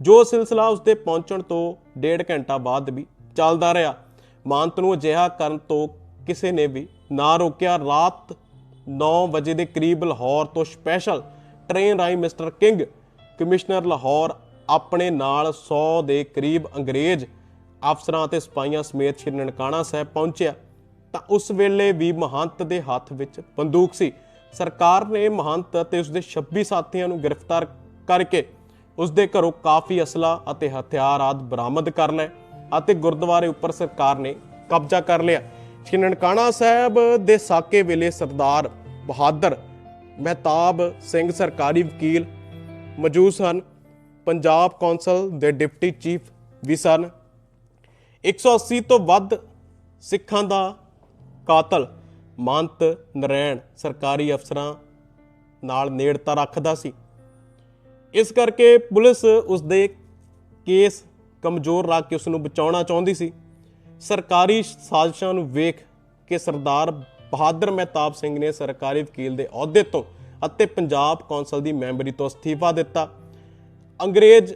ਜੋ ਸਿਲਸਿਲਾ ਉਸ ਦੇ ਪਹੁੰਚਣ ਤੋਂ ਡੇਢ ਘੰਟਾ ਬਾਅਦ ਵੀ ਚੱਲਦਾ ਰਿਹਾ। ਮਹੰਤ ਨੂੰ ਅਜਿਹਾ ਕਰਨ ਤੋਂ ਕਿਸੇ ਨੇ ਵੀ ਨਾ ਰੋਕਿਆ। ਰਾਤ 9 ਵਜੇ ਦੇ ਕਰੀਬ ਲਾਹੌਰ ਤੋਂ ਸਪੈਸ਼ਲ ਟ੍ਰੇਨ ਰਾਹੀਂ ਮਿਸਟਰ ਕਿੰਗ, ਕਮਿਸ਼ਨਰ ਲਾਹੌਰ ਆਪਣੇ ਨਾਲ 100 ਦੇ ਕਰੀਬ ਅੰਗਰੇਜ਼ ਅਫਸਰਾਂ ਅਤੇ ਸਿਪਾਹੀਆਂ ਸਮੇਤ ਸ਼੍ਰੀ ਨਨਕਾਣਾ ਸਾਹਿਬ ਪਹੁੰਚਿਆ। ਤਾਂ ਉਸ ਵੇਲੇ ਵੀ ਮਹੰਤ ਦੇ ਹੱਥ ਵਿੱਚ ਬੰਦੂਕ ਸੀ। ਸਰਕਾਰ ਨੇ ਮਹੰਤ ਅਤੇ ਉਸ ਦੇ 26 ਸਾਥੀਆਂ ਨੂੰ ਗ੍ਰਿਫਤਾਰ ਕਰਕੇ ਉਸ ਦੇ ਘਰੋਂ ਕਾਫੀ ਅਸਲਾ ਅਤੇ ਹਥਿਆਰ ਆਦ ਬਰਾਮਦ ਕਰ ਲਏ ਅਤੇ ਗੁਰਦੁਆਰੇ ਉੱਪਰ ਸਰਕਾਰ ਨੇ ਕਬਜ਼ਾ ਕਰ ਲਿਆ। ਸ਼੍ਰੀ ਨਨਕਾਣਾ ਸਾਹਿਬ ਦੇ ਸਾਕੇ ਵੇਲੇ ਸਰਦਾਰ ਬਹਾਦਰ ਮਹਿਤਾਬ ਸਿੰਘ ਸਰਕਾਰੀ ਵਕੀਲ ਮੌਜੂਦ ਸਨ। ਪੰਜਾਬ ਕੌਂਸਲ ਦੇ ਡਿਪਟੀ ਚੀਫ ਵੀ ਸਨ। 180 ਤੋਂ ਵੱਧ ਸਿੱਖਾਂ ਦਾ ਕਾਤਲ, ਮੰਤ, ਨਰੈਣ ਸਰਕਾਰੀ ਅਫਸਰਾਂ ਨਾਲ ਨੇੜਤਾ ਰੱਖਦਾ ਸੀ। ਇਸ ਕਰਕੇ ਪੁਲਿਸ ਉਸ ਦੇ ਕੇਸ ਕਮਜ਼ੋਰ ਰੱਖ ਕੇ ਉਸ ਨੂੰ ਬਚਾਉਣਾ ਚਾਹੁੰਦੀ ਸੀ। ਸਰਕਾਰੀ ਸਾਜ਼ਿਸ਼ਾਂ ਨੂੰ ਵੇਖ ਕੇ ਸਰਦਾਰ ਬਹਾਦਰ ਮਹਿਤਾਬ ਸਿੰਘ ਨੇ ਸਰਕਾਰੀ ਵਕੀਲ ਦੇ ਅਹੁਦੇ ਤੋਂ ਅਤੇ ਪੰਜਾਬ ਕੌਂਸਲ ਦੀ ਮੈਂਬਰੀ ਤੋਂ ਅਸਤੀਫਾ ਦਿੱਤਾ। ਅੰਗਰੇਜ਼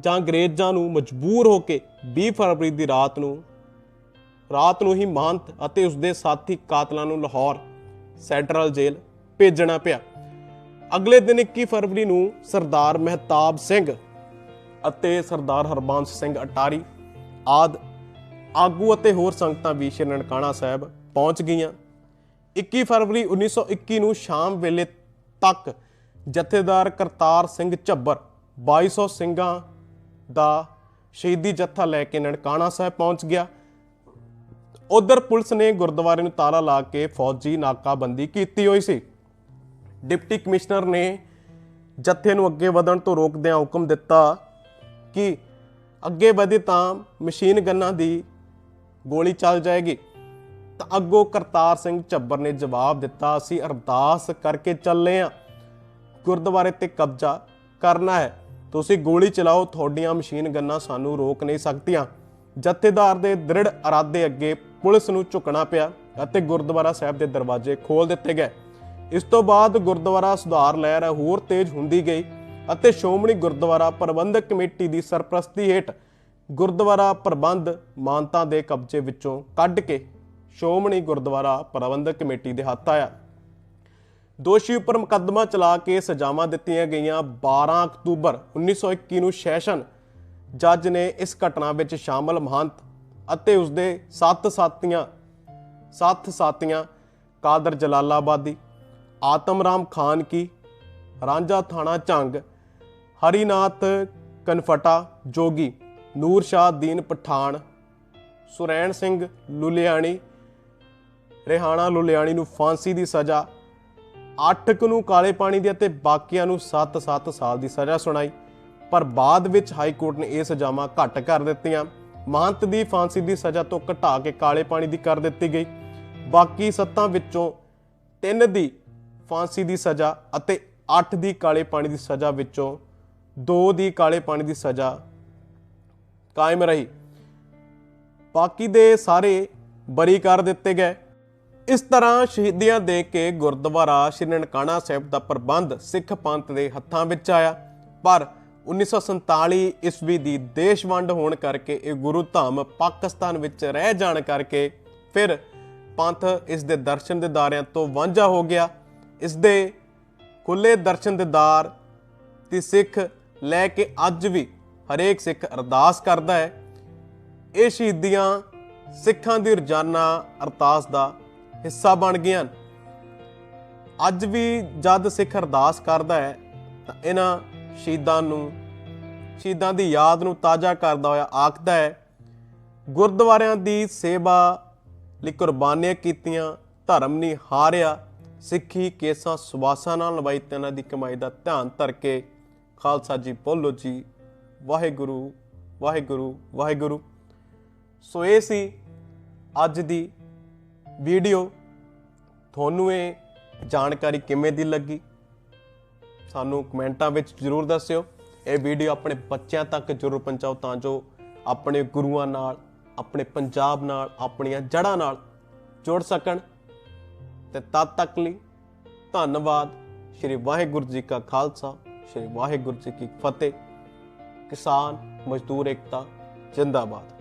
ਜਾਂ ਅੰਗਰੇਜ਼ਾਂ ਨੂੰ ਮਜਬੂਰ ਹੋ ਕੇ 20 ਫਰਵਰੀ ਦੀ ਰਾਤ ਨੂੰ ਰਾਤ ਨੂੰ ਹੀ ਮਹੰਤ ਅਤੇ ਉਸਦੇ ਸਾਥੀ ਕਾਤਲਾਂ ਨੂੰ ਲਾਹੌਰ ਸੈਂਟਰਲ ਜੇਲ੍ਹ ਭੇਜਣਾ ਪਿਆ। ਅਗਲੇ ਦਿਨ 21 ਫਰਵਰੀ ਨੂੰ ਸਰਦਾਰ ਮਹਿਤਾਬ ਸਿੰਘ ਅਤੇ ਸਰਦਾਰ ਹਰਬੰਸ ਸਿੰਘ ਅਟਾਰੀ ਆਦ ਆਗੂ ਅਤੇ ਹੋਰ ਸੰਗਤਾਂ ਵੀ ਸ਼੍ਰੀ ਨਨਕਾਣਾ ਸਾਹਿਬ ਪਹੁੰਚ ਗਈਆਂ। 21 ਫਰਵਰੀ 1921 ਨੂੰ ਸ਼ਾਮ ਵੇਲੇ ਤੱਕ ਜਥੇਦਾਰ ਕਰਤਾਰ ਸਿੰਘ ਝੱਬਰ 2200 ਸਿੰਘਾਂ ਦਾ ਸ਼ਹੀਦੀ ਜੱਥਾ ਲੈ ਕੇ ਨਨਕਾਣਾ ਸਾਹਿਬ ਪਹੁੰਚ ਗਿਆ। ਉਧਰ ਪੁਲਿਸ ਨੇ ਗੁਰਦੁਆਰੇ ਨੂੰ ਤਾਲਾ ਲਾ ਕੇ ਫੌਜੀ ਨਾਕਾਬੰਦੀ ਕੀਤੀ ਹੋਈ ਸੀ। ਡਿਪਟੀ ਕਮਿਸ਼ਨਰ ਨੇ ਜੱਥੇ ਨੂੰ ਅੱਗੇ ਵਧਣ ਤੋਂ ਰੋਕਦਿਆਂ ਹੁਕਮ ਦਿੱਤਾ ਕਿ ਅੱਗੇ ਵਧੇ ਤਾਂ ਮਸ਼ੀਨ ਗੰਨਾਂ ਦੀ ਗੋਲੀ ਚੱਲ ਜਾਏਗੀ। ਤਾਂ ਅੱਗੋਂ ਕਰਤਾਰ ਸਿੰਘ ਝੱਬਰ ਨੇ ਜਵਾਬ ਦਿੱਤਾ, ਅਸੀਂ ਅਰਦਾਸ ਕਰਕੇ ਚੱਲੇ ਆ। ਗੁਰਦੁਆਰੇ ਤੇ ਕਬਜ਼ਾ ਕਰਨਾ ਹੈ। ਤੁਸੀਂ ਗੋਲੀ ਚਲਾਓ, ਤੁਹਾਡੀਆਂ ਮਸ਼ੀਨ ਗੰਨਾਂ ਸਾਨੂੰ ਰੋਕ ਨਹੀਂ ਸਕਦੀਆਂ। ਜਥੇਦਾਰ ਦੇ ਦ੍ਰਿੜ ਇਰਾਦੇ ਅੱਗੇ ਪੁਲਿਸ ਨੂੰ ਝੁਕਣਾ ਪਿਆ ਅਤੇ ਗੁਰਦੁਆਰਾ ਸਾਹਿਬ ਦੇ ਦਰਵਾਜ਼ੇ ਖੋਲ ਦਿੱਤੇ ਗਏ। ਇਸ ਤੋਂ ਬਾਅਦ ਗੁਰਦੁਆਰਾ ਸੁਧਾਰ ਲਹਿਰ ਹੋਰ ਤੇਜ਼ ਹੁੰਦੀ ਗਈ ਅਤੇ ਸ਼੍ਰੋਮਣੀ ਗੁਰਦੁਆਰਾ ਪ੍ਰਬੰਧਕ ਕਮੇਟੀ ਦੀ ਸਰਪ੍ਰਸਤੀ ਹੇਠ ਗੁਰਦੁਆਰਾ ਪ੍ਰਬੰਧ ਮਾਨਤਾ ਦੇ ਕਬਜ਼ੇ ਵਿੱਚੋਂ ਕੱਢ ਕੇ ਸ਼੍ਰੋਮਣੀ ਗੁਰਦੁਆਰਾ ਪ੍ਰਬੰਧਕ ਕਮੇਟੀ ਦੇ ਹੱਥ ਆਇਆ। ਦੋਸ਼ੀ ਉੱਪਰ ਮੁਕੱਦਮਾ ਚਲਾ ਕੇ ਸਜ਼ਾਵਾਂ ਦਿੱਤੀਆਂ ਗਈਆਂ 12 ਅਕਤੂਬਰ 1921 ਨੂੰ ਸੈਸ਼ਨ ਜੱਜ ਨੇ ਇਸ ਘਟਨਾ ਵਿੱਚ ਸ਼ਾਮਲ ਮਹੰਤ ਅਤੇ ਉਸਦੇ ਸੱਤ ਸਾਥੀਆਂ ਸੱਤ ਸਾਥੀਆਂ ਕਾਦਰ ਜਲਾਲਾਬਾਦੀ ਆਤਮਰਾਮ ਖਾਨ ਕੀ, ਰਾਂਝਾ ਥਾਣਾ ਝੰਗ, ਹਰੀਨਾਥ ਕਨਫਟਾ ਜੋਗੀ, ਨੂਰ ਸ਼ਾਹ ਦੀਨ ਪਠਾਨ, ਸੁਰੈਣ ਸਿੰਘ ਲੁਲਿਆਣੀ, ਰਿਹਾਣਾ ਲੁਲਿਆਣੀ ਨੂੰ ਫਾਂਸੀ ਦੀ ਸਜ਼ਾ 8 ਕੁ ਨੂੰ ਕਾਲੇ ਪਾਣੀ ਦੀ ਅਤੇ ਬਾਕੀਆਂ ਨੂੰ 7-7 ਸਾਲ ਦੀ ਸਜ਼ਾ ਸੁਣਾਈ, ਪਰ ਬਾਅਦ ਵਿੱਚ ਹਾਈ ਕੋਰਟ ਨੇ ਇਹ ਸਜ਼ਾਵਾਂ ਘੱਟ ਕਰ ਦਿੱਤੀਆਂ। ਮਹੰਤ ਦੀ ਫਾਂਸੀ ਦੀ ਸਜ਼ਾ ਤੋਂ ਘਟਾ ਕੇ ਕਾਲੇ ਪਾਣੀ ਦੀ ਕਰ ਦਿੱਤੀ ਗਈ। ਬਾਕੀ ਸੱਤਾਂ ਵਿੱਚੋਂ ਤਿੰਨ ਦੀ ਫਾਂਸੀ ਦੀ ਸਜ਼ਾ ਅਤੇ 8 ਦੀ ਕਾਲੇ ਪਾਣੀ ਦੀ ਸਜ਼ਾ ਵਿੱਚੋਂ 2 ਦੀ ਕਾਲੇ ਪਾਣੀ ਦੀ ਸਜ਼ਾ ਕਾਇਮ ਰਹੀ। ਬਾਕੀ ਦੇ ਸਾਰੇ ਬਰੀ ਕਰ ਦਿੱਤੇ ਗਏ। ਇਸ ਤਰ੍ਹਾਂ ਸ਼ਹੀਦੀਆਂ ਦੇ ਕੇ ਗੁਰਦੁਆਰਾ ਸ਼੍ਰੀ ਨਨਕਾਣਾ ਸਾਹਿਬ ਦਾ ਪ੍ਰਬੰਧ ਸਿੱਖ ਪੰਥ ਦੇ ਹੱਥਾਂ ਵਿੱਚ ਆਇਆ। ਪਰ 1947 ਈਸਵੀ ਦੀ ਦੇਸ਼ ਵੰਡ ਹੋਣ ਕਰਕੇ ਇਹ ਗੁਰੂ ਧਾਮ ਪਾਕਿਸਤਾਨ ਵਿੱਚ ਰਹਿ ਜਾਣ ਕਰਕੇ ਫਿਰ ਪੰਥ ਇਸ ਦੇ ਦਰਸ਼ਨ ਦਿਦਾਰਿਆਂ ਤੋਂ ਵਾਂਝਾ ਹੋ ਗਿਆ। ਇਸ ਦੇ ਖੁੱਲੇ ਦਰਸ਼ਨ ਦਿਦਾਰ ਤੇ ਸਿੱਖ ਲੈ ਕੇ ਅੱਜ ਵੀ ਹਰੇਕ ਸਿੱਖ ਅਰਦਾਸ ਕਰਦਾ ਹੈ। ਇਹ ਸ਼ਹੀਦੀਆਂ ਸਿੱਖਾਂ ਦੀ ਰੋਜ਼ਾਨਾ ਅਰਦਾਸ ਦਾ ਹਿੱਸਾ ਬਣ ਗਈਆਂ ਅੱਜ ਵੀ ਜਦ ਸਿੱਖ ਅਰਦਾਸ ਕਰਦਾ ਹੈ ਤਾਂ ਇਹਨਾਂ ਸ਼ਹੀਦਾਂ ਨੂੰ, ਸ਼ਹੀਦਾਂ ਦੀ ਯਾਦ ਨੂੰ ਤਾਜ਼ਾ ਕਰਦਾ ਹੋਇਆ ਆਖਦਾ ਹੈ, ਗੁਰਦੁਆਰਿਆਂ ਦੀ ਸੇਵਾ ਲਈ ਕੁਰਬਾਨੀਆਂ ਕੀਤੀਆਂ, ਧਰਮ ਨਹੀਂ ਹਾਰਿਆ, ਸਿੱਖੀ ਕੇਸਾਂ ਸੁਵਾਸਾਂ ਨਾਲ ਲਵਾਈ ਤੇ ਇਹਨਾਂ ਦੀ ਕਮਾਈ ਦਾ ਧਿਆਨ ਧਰ ਕੇ ਖਾਲਸਾ ਜੀ ਬੋਲੋ ਜੀ, ਵਾਹਿਗੁਰੂ ਵਾਹਿਗੁਰੂ ਵਾਹਿਗੁਰੂ। ਸੋ ਇਹ ਸੀ ਅੱਜ ਦੀ ਵੀਡੀਓ। ਤੁਹਾਨੂੰ ਇਹ ਜਾਣਕਾਰੀ ਕਿਵੇਂ ਦੀ ਲੱਗੀ? ਸਾਨੂੰ ਕਮੈਂਟਾਂ ਵਿੱਚ ਜਰੂਰ ਦੱਸਿਓ। ਇਹ ਵੀਡੀਓ ਆਪਣੇ ਬੱਚਿਆਂ ਤੱਕ ਜਰੂਰ ਪਹੁੰਚਾਓ ਤਾਂ ਜੋ ਆਪਣੇ ਗੁਰੂਆਂ ਨਾਲ, ਆਪਣੇ ਪੰਜਾਬ ਨਾਲ, ਆਪਣੀਆਂ ਜੜ੍ਹਾਂ ਨਾਲ ਜੁੜ ਸਕਣ। ਤੇ ਤਦ ਤੱਕ ਲਈ ਧੰਨਵਾਦ। ਸ਼੍ਰੀ ਵਾਹਿਗੁਰੂ ਜੀ ਕਾ ਖਾਲਸਾ, ਸ਼੍ਰੀ ਵਾਹਿਗੁਰੂ ਜੀ ਕੀ ਫਤਿਹ। ਕਿਸਾਨ ਮਜ਼ਦੂਰ ਏਕਤਾ, ਜਿੰਦਾਬਾਦ।